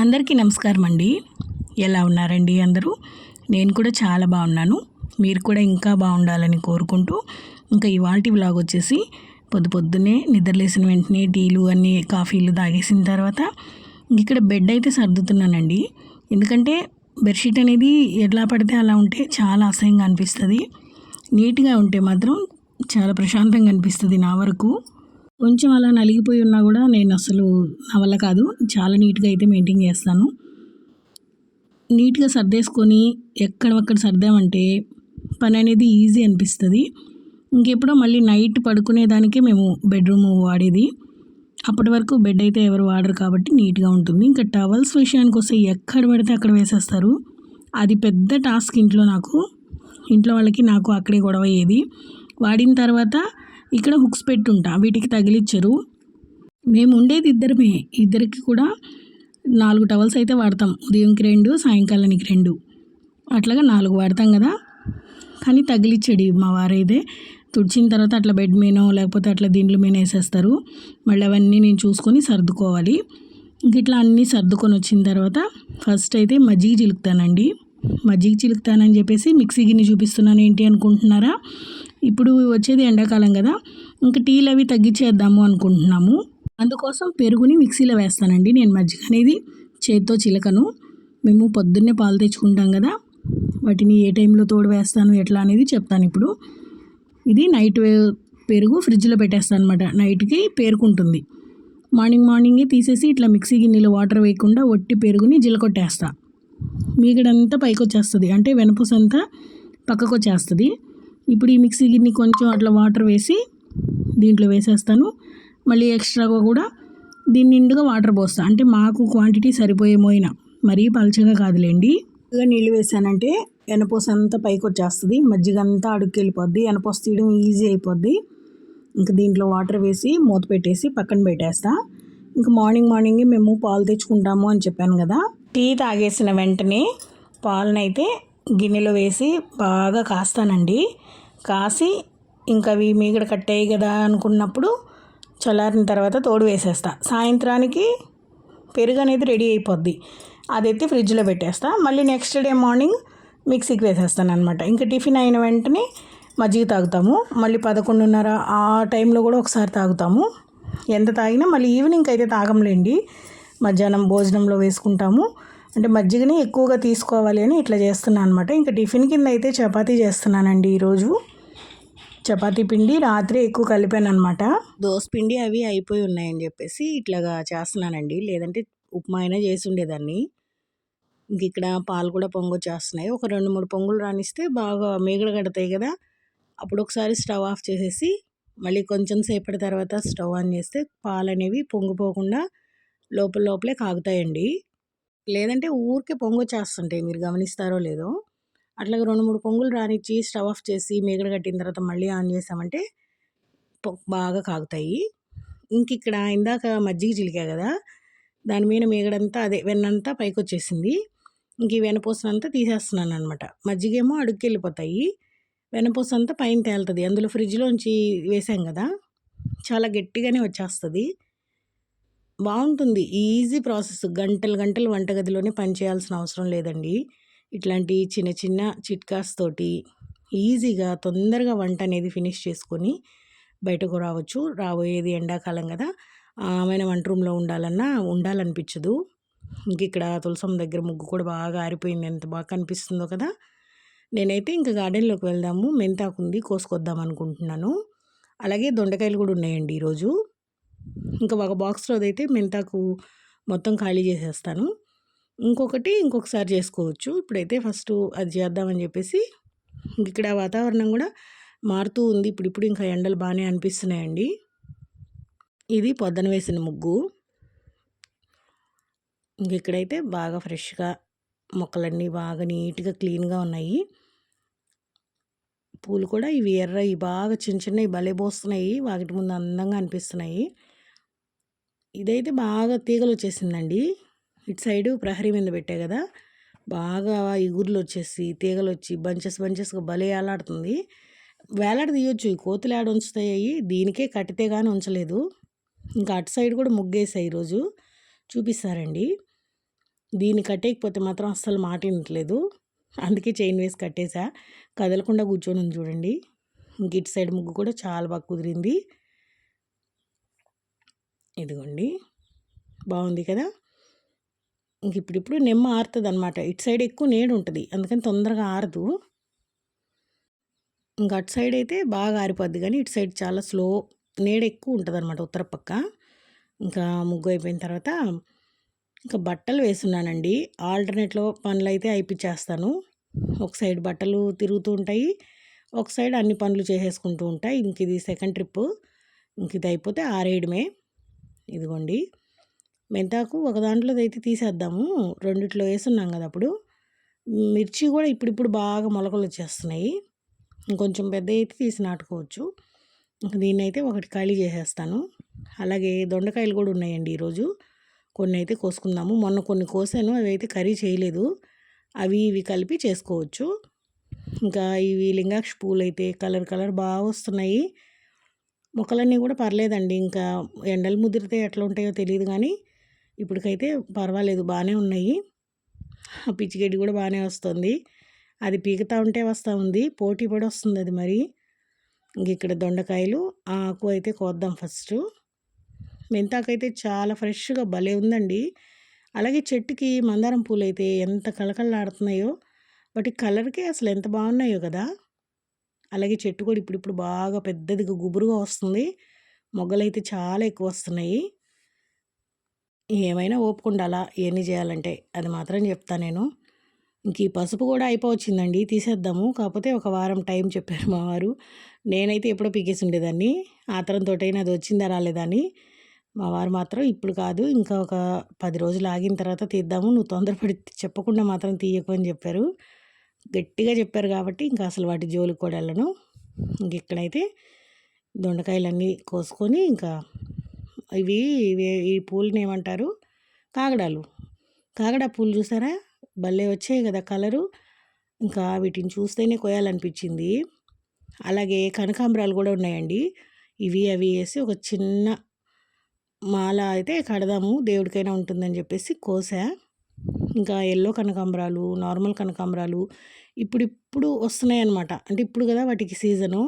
అందరికీ నమస్కారం అండి ఎలా ఉన్నారండి అందరూ? నేను కూడా చాలా బాగున్నాను. మీరు కూడా ఇంకా బాగుండాలని కోరుకుంటూ ఇంకా ఇవాల్టి వ్లాగ్ వచ్చేసి పొద్దు పొద్దున్నే నిద్రలేసిన వెంటనే టీలు అన్నీ కాఫీలు తాగేసిన తర్వాత ఇక్కడ బెడ్ అయితే సర్దుతున్నానండి. ఎందుకంటే బెడ్షీట్ అనేది ఎట్లా పడితే అలా ఉంటే చాలా అసహ్యంగా అనిపిస్తుంది. నీట్గా ఉంటే మాత్రం చాలా ప్రశాంతంగా అనిపిస్తుంది నా వరకు. కొంచెం అలా నలిగిపోయి ఉన్నా కూడా నేను అసలు నా వల్ల కాదు. చాలా నీట్గా అయితే మెయింటైన్ చేస్తాను. నీట్గా సర్దేసుకొని ఎక్కడక్కడ సర్దామంటే పని అనేది ఈజీ అనిపిస్తుంది. ఇంకెప్పుడో మళ్ళీ నైట్ పడుకునేదానికే మేము బెడ్రూమ్ వాడేది. అప్పటి వరకు బెడ్ అయితే ఎవరు వాడరు కాబట్టి నీట్గా ఉంటుంది. ఇంకా టవల్స్ విషయానికి వస్తే ఎక్కడ పడితే అక్కడ వేసేస్తారు. అది పెద్ద టాస్క్ ఇంట్లో నాకు. ఇంట్లో వాళ్ళకి నాకు అక్కడే గొడవ అయ్యేది. వాడిన తర్వాత ఇక్కడ హుక్స్ పెట్టుంటా వీటికి తగిలిచ్చారు. మేము ఉండేది ఇద్దరమే ఇద్దరికి కూడా నాలుగు టవల్స్ అయితే వాడతాం ఉదయంకి రెండు సాయంకాలానికి రెండు. అట్లాగా నాలుగు వాడతాం కదా. కానీ తగిలిచ్చాడు మా వారైతే. తుడిచిన తర్వాత అట్లా బెడ్ మీనో లేకపోతే అట్లా దీంట్లో మీన వేసేస్తారు. మళ్ళీ అవన్నీ నేను చూసుకొని సర్దుకోవాలి. ఇట్లా అన్నీ సర్దుకొని వచ్చిన తర్వాత ఫస్ట్ అయితే మజ్జిగ చిలుకుతానండి. మజ్జిగ చిలుకుతానని చెప్పేసి మిక్సీ గిన్నె చూపిస్తున్నాను ఏంటి అనుకుంటున్నారా? ఇప్పుడు వచ్చేది ఎండాకాలం కదా ఇంకా టీలు అవి తగ్గించేద్దాము అనుకుంటున్నాము. అందుకోసం పెరుగుని మిక్సీలో వేస్తానండి నేను మజ్జిగ అనేది చేతితో చిలకను. మేము పొద్దున్నే పాలు తెచ్చుకుంటాం కదా వాటిని ఏ టైంలో తోడు వేస్తాను ఎట్లా అనేది చెప్తాను ఇప్పుడు. ఇది నైట్ పెరుగు ఫ్రిడ్జ్లో పెట్టేస్తాను అనమాట నైట్కి పేరుకుంటుంది. మార్నింగ్ మార్నింగే తీసేసి ఇట్లా మిక్సీ గిన్నెలో వాటర్ వేయకుండా ఒట్టి పెరుగుని జిలకొట్టేస్తా. మీగడంతా పైకి వచ్చేస్తుంది అంటే వెనపూస అంతా పక్కకు వచ్చేస్తుంది ఇప్పుడు ఈ మిక్సీ గిన్నె కొంచెం అట్లా వాటర్ వేసి దీంట్లో వేసేస్తాను. మళ్ళీ ఎక్స్ట్రాగా కూడా దీన్ని నిండుగా వాటర్ పోస్తాను అంటే మాకు క్వాంటిటీ సరిపోయేమోయిన మరీ పలచగా కాదులేండి. ఇక నీళ్ళు వేసానంటే ఎనపోస అంతా పైకి వచ్చేస్తుంది. మజ్జిగ అంతా అడుక్కి వెళ్ళిపోద్ది. ఎనపోస తీయడం ఈజీ అయిపోద్ది. ఇంకా దీంట్లో వాటర్ వేసి మూత పెట్టేసి పక్కన పెట్టేస్తా. ఇంకా మార్నింగ్ మార్నింగే మేము పాలు తెచ్చుకుంటాము అని చెప్పాను కదా. టీ తాగేసిన వెంటనే పాలనైతే గిన్నెలో వేసి బాగా కాస్తానండి. కాసి ఇంకా అవి మీగడ కట్టాయి కదా అనుకున్నప్పుడు చల్లారిన తర్వాత తోడు వేసేస్తా. సాయంత్రానికి పెరుగు అనేది రెడీ అయిపోద్ది. అది ఎత్తి ఫ్రిడ్జ్లో పెట్టేస్తా. మళ్ళీ నెక్స్ట్ డే మార్నింగ్ మిక్సీకి వేసేస్తాను అనమాట ఇంకా టిఫిన్ అయిన వెంటనే మజ్జిగ తాగుతాము. మళ్ళీ పదకొండున్నర ఆ టైంలో కూడా ఒకసారి తాగుతాము. ఎంత తాగినా మళ్ళీ ఈవినింగ్ అయితే తాగంలేండి. మధ్యాహ్నం భోజనంలో వేసుకుంటాము. అంటే మజ్జిగని ఎక్కువగా తీసుకోవాలి అని ఇట్లా చేస్తున్నాను అనమాట ఇంకా టిఫిన్ కింద అయితే చపాతీ చేస్తున్నానండి ఈరోజు. చపాతీ పిండి రాత్రి ఎక్కువ కలిపాను అనమాట దోశ పిండి అవి అయిపోయి ఉన్నాయని చెప్పేసి ఇట్లాగా చేస్తున్నానండి. లేదంటే ఉప్మా అయినా చేసి ఉండేదాన్ని. ఇంక ఇక్కడ పాలు కూడా పొంగు చేస్తున్నాయి ఒక రెండు మూడు పొంగులు రానిస్తే బాగా మేగడ కడతాయి కదా. అప్పుడు ఒకసారి స్టవ్ ఆఫ్ చేసేసి మళ్ళీ కొంచెం సేపటి తర్వాత స్టవ్ ఆన్ చేస్తే పాలు అనేవి పొంగిపోకుండా లోపల లోపలే కాగుతాయండి. లేదంటే ఊరికే పొంగు చేస్తుంటాయి మీరు గమనిస్తారో లేదో. అట్లాగే రెండు మూడు పొంగులు రానిచ్చి స్టవ్ ఆఫ్ చేసి మేగడ కట్టిన తర్వాత మళ్ళీ ఆన్ చేసామంటే బాగా కాగుతాయి. ఇంక ఇక్కడ ఇందాక మజ్జిగ చిలికా కదా దాని మీద మేగడంతా అదే వెన్నంతా పైకి వచ్చేసింది ఇంక ఈ వెనపూసనంతా తీసేస్తున్నాను అనమాట మజ్జిగేమో అడుగుకి వెళ్ళిపోతాయి వెనపూస అంతా పైన తేలుతుంది. అందులో ఫ్రిడ్జ్లోంచి వేసాం కదా చాలా గట్టిగానే వచ్చేస్తుంది. బాగుంటుంది. Easy process. గంటలు గంటలు వంటగదిలోనే పని చేయాల్సిన అవసరం లేదండి. ఇట్లాంటి చిన్న చిన్న చిట్కాస్ తోటి ఈజీగా తొందరగా వంట అనేది ఫినిష్ చేసుకొని బయటకు రావచ్చు. రాబోయేది ఎండాకాలం కదా. ఆమెన వంట రూమ్లో ఉండాలన్నా ఉండాలనిపించదు. ఇంక ఇక్కడ తులసం దగ్గర ముగ్గు కూడా బాగా ఆరిపోయింది. ఎంత బాగా కనిపిస్తుందో కదా. నేనైతే ఇంకా గార్డెన్లోకి వెళ్దాము. మెంతాకుంది కోసుకొద్దాం అనుకుంటున్నాను. అలాగే దొండకాయలు కూడా ఉన్నాయండి ఈరోజు. ఇంకా ఒక బాక్స్లో అయితే మెంతాకు మొత్తం ఖాళీ చేసేస్తాను. ఇంకొకటి ఇంకొకసారి చేసుకోవచ్చు. ఇప్పుడైతే ఫస్ట్ అది చేద్దామని చెప్పేసి ఇక్కడ వాతావరణం కూడా మారుతూ ఉంది. ఇప్పుడు ఇప్పుడు ఇంకా ఎండలు బాగానే అనిపిస్తున్నాయండి. ఇది పొద్దున వేసిన ముగ్గు. ఇంక ఇక్కడైతే బాగా ఫ్రెష్గా మొక్కలన్నీ బాగా నీట్గా క్లీన్గా ఉన్నాయి. పూలు కూడా ఇవి ఎర్రవి బాగా చిన్న చిన్నవి భలే పోస్తున్నాయి. వాటి ముందు అందంగా అనిపిస్తున్నాయి. ఇదైతే బాగా తీగలు వచ్చేసిందండి. ఇటు సైడు ప్రహరీ మీద పెట్టే కదా. బాగా ఇగుర్లు వచ్చేసి తీగలు వచ్చి బంచెస్ బంచెస్గా భలే వేలాడుతుంది వేలాడ తీయొచ్చు. ఈ కోతులు ఆడ ఉంచుతాయి? దీనికే కట్టితే కానీ ఉంచలేదు. ఇంకా అటు సైడ్ కూడా ముగ్గేసాయి ఈరోజు. చూపిస్తారండి. దీన్ని కట్టేయకపోతే మాత్రం అస్సలు మాట వినట్లేదు అందుకే చైన్ వేసి కట్టేసా. కదలకుండా కూర్చొని ఉంది చూడండి. గిట్ ఇటు సైడ్ ముగ్గు కూడా చాలా బాగా కుదిరింది. ఇదిగోండి. బాగుంది కదా? ఇంక ఇప్పుడిప్పుడు నిమ్మ ఆరుతుంది అనమాట ఇటు సైడ్ ఎక్కువ నేడు ఉంటుంది. అందుకని తొందరగా ఆరదు. ఇంకా అటు సైడ్ అయితే బాగా ఆరిపోద్ది కానీ ఇటు సైడ్ చాలా స్లో నీడ ఎక్కువ ఉంటుంది అనమాట ఉత్తర పక్క. ఇంకా ముగ్గు అయిపోయిన తర్వాత ఇంకా బట్టలు వేస్తున్నానండి ఆల్టర్నేట్లో పనులు అయితే అయిపించేస్తాను ఒక సైడ్ బట్టలు తిరుగుతూ ఉంటాయి. ఒక సైడ్ అన్ని పనులు చేసేసుకుంటూ ఉంటాయి. ఇంక ఇది సెకండ్ ట్రిప్ ఇంక ఇది అయిపోతే ఆరేయడమే ఇదిగోండి. మెంతాకు ఒక దాంట్లో అయితే తీసేద్దాము. రెండిట్లో వేసున్నాం కదా అప్పుడు. మిర్చి కూడా ఇప్పుడిప్పుడు బాగా మొలకలు వచ్చేస్తున్నాయి. ఇంకొంచెం పెద్ద అయితే తీసి నాటుకోవచ్చు. దీన్ని అయితే ఒకటి ఖాళీ చేసేస్తాను. అలాగే దొండకాయలు కూడా ఉన్నాయండి ఈరోజు. కొన్ని అయితే కోసుకుందాము. మొన్న కొన్ని కోసాను అవి అయితే కర్రీ చేయలేదు. అవి ఇవి కలిపి చేసుకోవచ్చు. ఇంకా ఇవి లింగాక్ష పూలు అయితే కలర్ కలర్ బాగా వస్తున్నాయి. మొక్కలన్నీ కూడా పర్లేదండి. ఇంకా ఎండలు ముదిరితే ఎట్లా ఉంటాయో తెలియదు కానీ ఇప్పటికైతే పర్వాలేదు. బాగానే ఉన్నాయి. పిచ్చిగడ్డి కూడా బాగానే వస్తుంది. అది పీకుతా ఉంటే వస్తూ ఉంది. పోటీ పడి వస్తుంది అది మరి. ఇంక ఇక్కడ దొండకాయలు ఆకు అయితే కోద్దాం ఫస్ట్. మెంతాకైతే చాలా ఫ్రెష్గా భలే ఉందండి. అలాగే చెట్టుకి మందారం పూలు అయితే ఎంత కళకళలాడుతున్నాయో వాటి కలర్కే అసలు ఎంత బాగున్నాయో కదా! అలాగే చెట్టు కూడా ఇప్పుడిప్పుడు బాగా పెద్దదిగా గుబురుగా వస్తుంది. మొగ్గలైతే చాలా ఎక్కువ వస్తున్నాయి. ఏమైనా ఓపుకుండాలా ఎన్ని చేయాలంటే? అది మాత్రం చెప్తా నేను. ఇంక ఈ పసుపు కూడా అయిపోవచ్చిందండి తీసేద్దాము. కాకపోతే ఒక వారం టైం చెప్పారు మా వారు. నేనైతే ఎప్పుడో పీకేసి ఉండేదాన్ని. ఆతరంతో అయినా అది వచ్చిందా రాలేదా అని. మా వారు మాత్రం ఇప్పుడు కాదు ఇంకా ఒక పది రోజులు ఆగిన తర్వాత తీద్దాము నువ్వు తొందరపడి చెప్పకుండా మాత్రం తీయకు అని చెప్పారు. గట్టిగా చెప్పారు కాబట్టి ఇంకా అసలు వాటి జోలికి కూడా వెళ్ళను. ఇంక ఇక్కడైతే దొండకాయలన్నీ కోసుకొని ఇంకా ఇవి ఈ పూలని ఏమంటారు? కాగడాలు. కాగడా పూలు చూసారా? భలే వచ్చాయి కదా కలరు. ఇంకా వీటిని చూస్తేనే కొయ్యాలనిపించింది. అలాగే కనకాంబరాలు కూడా ఉన్నాయండి. ఇవి అవి వేసి ఒక చిన్న మాల అయితే కడదాము దేవుడికైనా ఉంటుందని చెప్పేసి కోసా. ఇంకా ఎల్లో కనకాంబరాలు నార్మల్ కనకాంబరాలు ఇప్పుడిప్పుడు వస్తున్నాయి అనమాట అంటే ఇప్పుడు కదా వాటికి సీజను.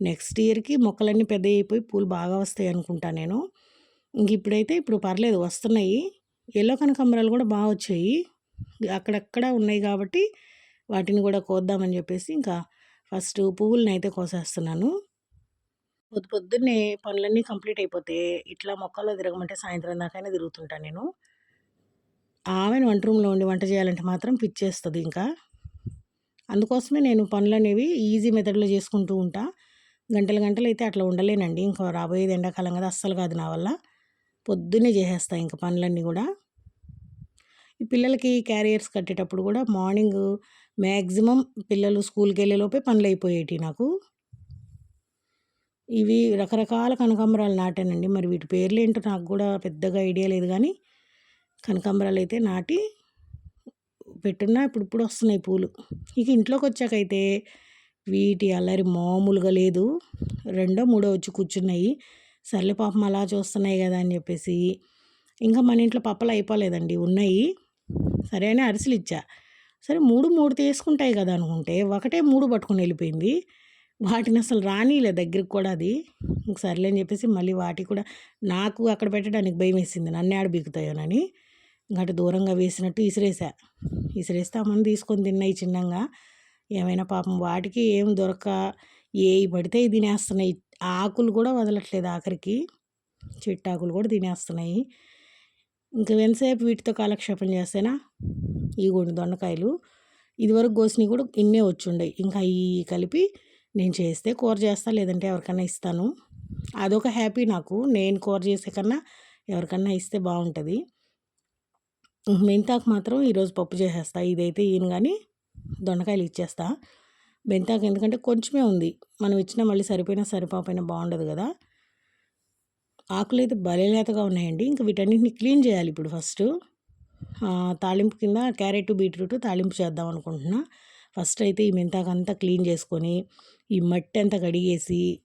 నెక్స్ట్ ఇయర్కి మొక్కలన్నీ పెద్ద అయిపోయి పూలు బాగా వస్తాయి అనుకుంటా నేను. ఇంక ఇప్పుడైతే ఇప్పుడు పర్లేదు వస్తున్నాయి. ఎల్లో కనకాంబరాలు కూడా బాగా వచ్చాయి. అక్కడక్కడ ఉన్నాయి కాబట్టి వాటిని కూడా కోద్దామని చెప్పేసి ఇంకా ఫస్ట్ పువ్వులని అయితే కోసేస్తున్నాను. పొద్దు పొద్దున్నే పనులన్నీ కంప్లీట్ అయిపోతే ఇట్లా మొక్కల్లో తిరగమంటే సాయంత్రం దాకైనా తిరుగుతుంటాను నేను. ఆమెను వంట రూమ్లో ఉండి వంట చేయాలంటే మాత్రం పిచ్చేస్తుంది ఇంకా. అందుకోసమే నేను పనులు అనేవి ఈజీ మెథడ్లో చేసుకుంటూ ఉంటా. గంటలు గంటలు అయితే అట్లా ఉండలేనండి. ఇంకా రాబోయేది ఎండాకాలం కదా అస్సలు కాదు నా వల్ల. పొద్దున్నే చేసేస్తా ఇంకా పనులన్నీ కూడా. ఈ పిల్లలకి క్యారియర్స్ కట్టేటప్పుడు కూడా మార్నింగ్ మ్యాక్సిమం పిల్లలు స్కూల్కి వెళ్ళేలోపే పనులు అయిపోయేటి నాకు. ఇవి రకరకాల కనకాంబరాలు నాటానండి. మరి వీటి పేర్లు ఏంటో నాకు కూడా పెద్దగా ఐడియా లేదు కానీ కనకాంబరాలు అయితే నాటి పెట్టున్నా ఇప్పుడు ఇప్పుడు వస్తున్నాయి పూలు. ఇక ఇంట్లోకి వచ్చాకైతే వీటి అల్లరి మామూలుగా లేదు. రెండో మూడో వచ్చి కూర్చున్నాయి. సర్లే పాపం అలా చూస్తున్నాయి కదా అని చెప్పేసి ఇంకా మన ఇంట్లో పప్పలు అయిపోలేదండి. ఉన్నాయి. సరే అని అరిసెలు ఇచ్చా. సరే మూడు మూడు తీసుకుంటాయి కదా అనుకుంటే ఒకటే మూడు పట్టుకొని వెళ్ళిపోయింది. వాటిని అసలు రానిలే దగ్గరికి కూడా అది. సర్లే అని చెప్పేసి మళ్ళీ వాటి కూడా నాకు అక్కడ పెట్టడానికి భయం వేసింది. నన్ను ఆడ బీకుతాయోనని అటు దూరంగా వేసినట్టు ఇసిరేసా. ఇసిరేస్తే అమ్మని తీసుకొని తిన్నాయి చిన్నగా. ఏమైనా పాపం వాటికి ఏం దొరక ఏ పడితే తినేస్తున్నాయి. ఆకులు కూడా వదలట్లేదు ఆఖరికి. చెట్టాకులు కూడా తినేస్తున్నాయి. ఇంకా ఎంతసేపు వీటితో కాలక్షేపం చేస్తేనా? ఇగోండి దొండకాయలు. ఇదివరకు గోసినవి కూడా ఇన్నే వచ్చుండయి. ఇంకా అవి కలిపి నేను చేస్తే కూర చేస్తా లేదంటే ఎవరికైనా ఇస్తాను. అదొక హ్యాపీ నాకు. నేను కూర చేసే కన్నా ఎవరికన్నా ఇస్తే బాగుంటుంది. మెంతాకు మాత్రం ఈరోజు పప్పు చేసేస్తా. ఇదైతే ఈయన కానీ దొండకాయలు ఇచ్చేస్తా. మెంతాకు ఎందుకంటే కొంచెమే ఉంది. మనం ఇచ్చినా మళ్ళీ సరిపోయినా సరిపోయినా బాగుండదు కదా. ఆకులు అయితే బలేలేతగా ఉన్నాయండి. ఇంకా వీటన్నిటిని క్లీన్ చేయాలి ఇప్పుడు ఫస్ట్. తాలింపు కింద క్యారెట్ బీట్రూట్ తాలింపు చేద్దాం అనుకుంటున్నా. ఫస్ట్ అయితే ఈ మెంతాకంతా క్లీన్ చేసుకొని ఈ మట్టి అంతా కడిగేసి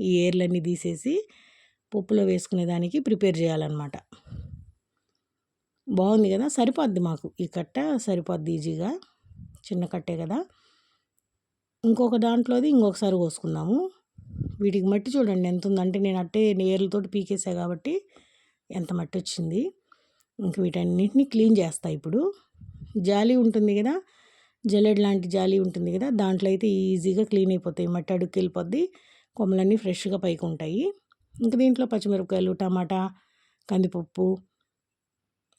ఈ ఏర్లన్నీ తీసేసి పప్పులో వేసుకునే దానికి ప్రిపేర్ చేయాలన్నమాట. బాగుంది కదా? సరిపోద్ది మాకు. ఈ కట్ట సరిపోద్ది ఈజీగా. చిన్న కట్టే కదా? ఇంకొక దాంట్లోది ఇంకొకసారి కోసుకుందాము. వీటికి మట్టి చూడండి ఎంత ఉందంటే నేను అట్టే నేర్లతోటి పీకేసా కాబట్టి ఎంత మట్టి వచ్చింది ఇంక వీటన్నిటిని క్లీన్ చేస్తా ఇప్పుడు. జాలి ఉంటుంది కదా? జల్లెడ్ లాంటి జాలి ఉంటుంది కదా దాంట్లో అయితే ఈజీగా క్లీన్ అయిపోతాయి. మట్టి అడుక్కి వెళ్ళిపోద్ది కొమ్మలన్నీ ఫ్రెష్గా పైకి ఉంటాయి. ఇంక దీంట్లో పచ్చిమిరపకాయలు టమాటా కందిపప్పు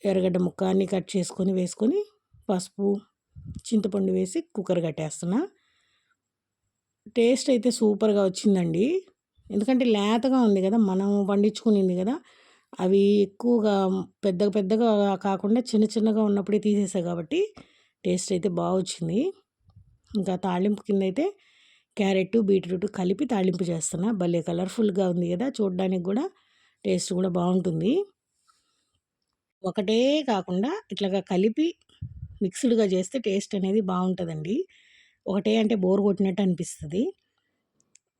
ఎర్రగడ్డ ముక్క అన్నీ కట్ చేసుకొని వేసుకొని పసుపు చింతపండు వేసి కుక్కర్ కట్టేస్తున్నా. టేస్ట్ అయితే సూపర్గా వచ్చిందండి. ఎందుకంటే లేతగా ఉంది కదా మనం పండించుకునింది కదా అవి ఎక్కువగా పెద్ద పెద్దగా కాకుండా చిన్న చిన్నగా ఉన్నప్పుడే తీసేసా కాబట్టి టేస్ట్ అయితే బాగా వచ్చింది ఇంకా తాళింపు కింద అయితే క్యారెట్ బీట్రూట్ కలిపి తాళింపు చేస్తున్నా. భలే కలర్ఫుల్గా ఉంది కదా! చూడడానికి కూడా టేస్ట్ కూడా బాగుంటుంది. ఒకటే కాకుండా ఇట్లాగా కలిపి మిక్స్డ్గా చేస్తే టేస్ట్ అనేది బాగుంటుందండి. ఒకటే అంటే బోర్ కొట్టినట్టు అనిపిస్తుంది.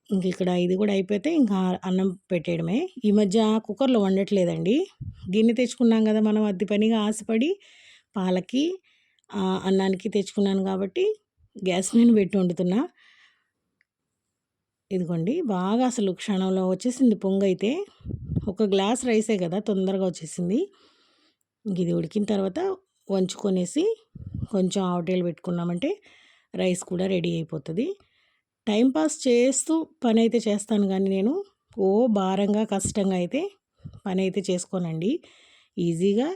ఇంక ఇక్కడ ఇది కూడా అయిపోతే ఇంకా అన్నం పెట్టేయడమే. ఈ మధ్య కుక్కర్లో వండట్లేదండి. గిన్నె తెచ్చుకున్నాం కదా మనం అద్దె పనిగా ఆశపడి పాలకి అన్నానికి తెచ్చుకున్నాను కాబట్టి గ్యాస్ మీద పెట్టి వండుతున్నా. ఇదిగోండి బాగా అసలు క్షణంలో వచ్చేసింది పొంగు అయితే ఒక గ్లాస్ రైసే కదా తొందరగా వచ్చేసింది. ఇది ఉడికిన తర్వాత వంచుకొనేసి కొంచెం ఆవటేలు పెట్టుకున్నామంటే రైస్ కూడా రెడీ అయిపోతుంది. టైంపాస్ చేస్తూ పని అయితే చేస్తాను కానీ నేను. ఓ భారంగా కష్టంగా అయితే పని అయితే చేసుకోనండి. ఈజీగా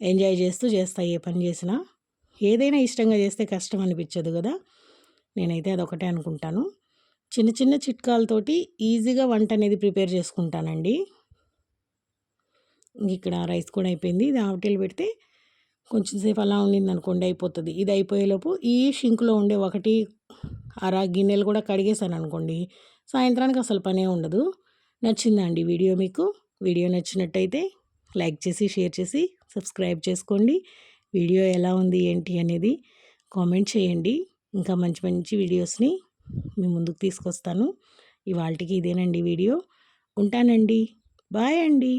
ఎంజాయ్ చేస్తూ చేస్తా ఏ పని చేసినా. ఏదైనా ఇష్టంగా చేస్తే కష్టం అనిపించదు కదా. నేనైతే అదొకటే అనుకుంటాను. చిన్న చిన్న చిట్కాలతోటి ఈజీగా వంట అనేది ప్రిపేర్ చేసుకుంటానండి. ఇక్కడ రైస్ కూడా అయిపోయింది. ఇది ఆవటీలు పెడితే కొంచెం సేపు అలా ఉండింది అనుకోండి అయిపోతుంది. ఇది అయిపోయేలోపు ఈ షింక్లో ఉండే ఒకటి అర గిన్నెలు కూడా కడిగేసాను అనుకోండి సాయంత్రానికి అసలు పనే ఉండదు. నచ్చిందా అండి వీడియో మీకు? వీడియో నచ్చినట్టయితే లైక్ చేసి షేర్ చేసి సబ్స్క్రైబ్ చేసుకోండి. వీడియో ఎలా ఉంది ఏంటి అనేది కామెంట్ చేయండి. ఇంకా మంచి మంచి వీడియోస్ని మీ ముందుకు తీసుకొస్తాను. ఇవాళకి ఇదేనండి వీడియో. ఉంటానండి. బాయ్ అండి.